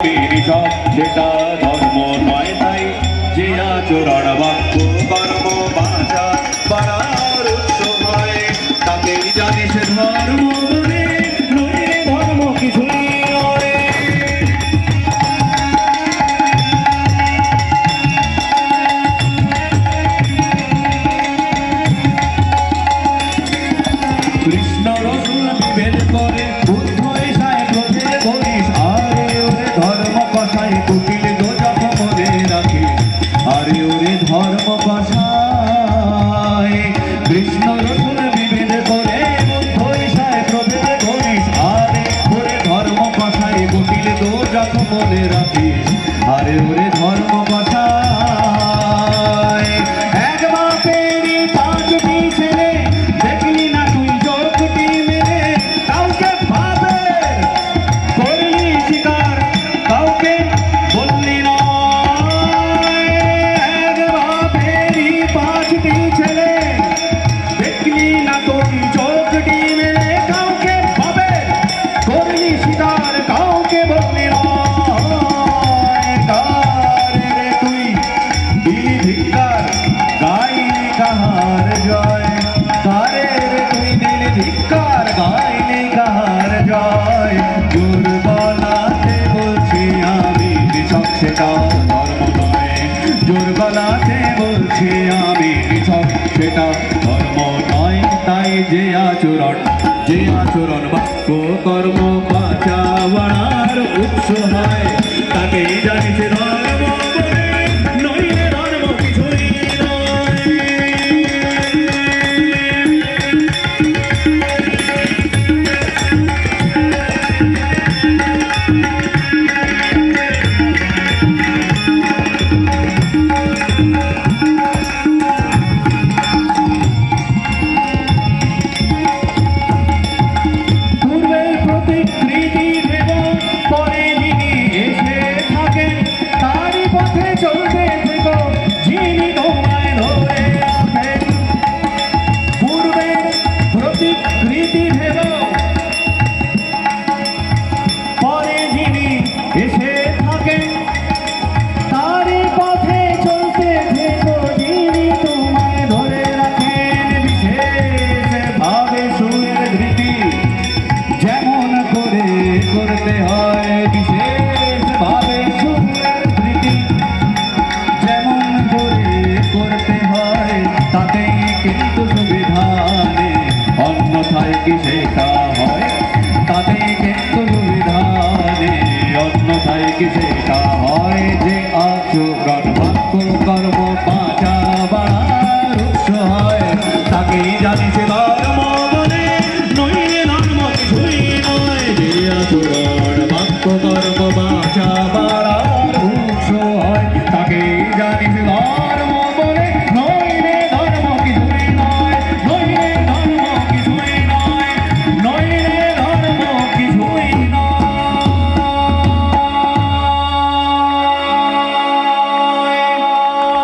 সেটা ধর্ম নয় তাই যে আচরণ বাক্য আরে ওরে ধর্ম পাশায় কৃষ্ণ রসুন বিভেদ করে বৈশায় প্রভেদ করিস। আরে ওরে ধর্ম পাশায় গুটিল দো যত মনে রাখিস। আরে ওরে ধর্ম গলাতে বলছি আমি পৃথক সেটা ধর্ম নয়, তাই যে আচরণ যে আচরণ বাক্য কর্ম বাঁচাবার উৎস হয়, তাকেই জানিছে নয় কি হয় তাতে কিন্তু বিধানে অন্যথায় হয় যে আচরণ ভাগ্য কর্ম পা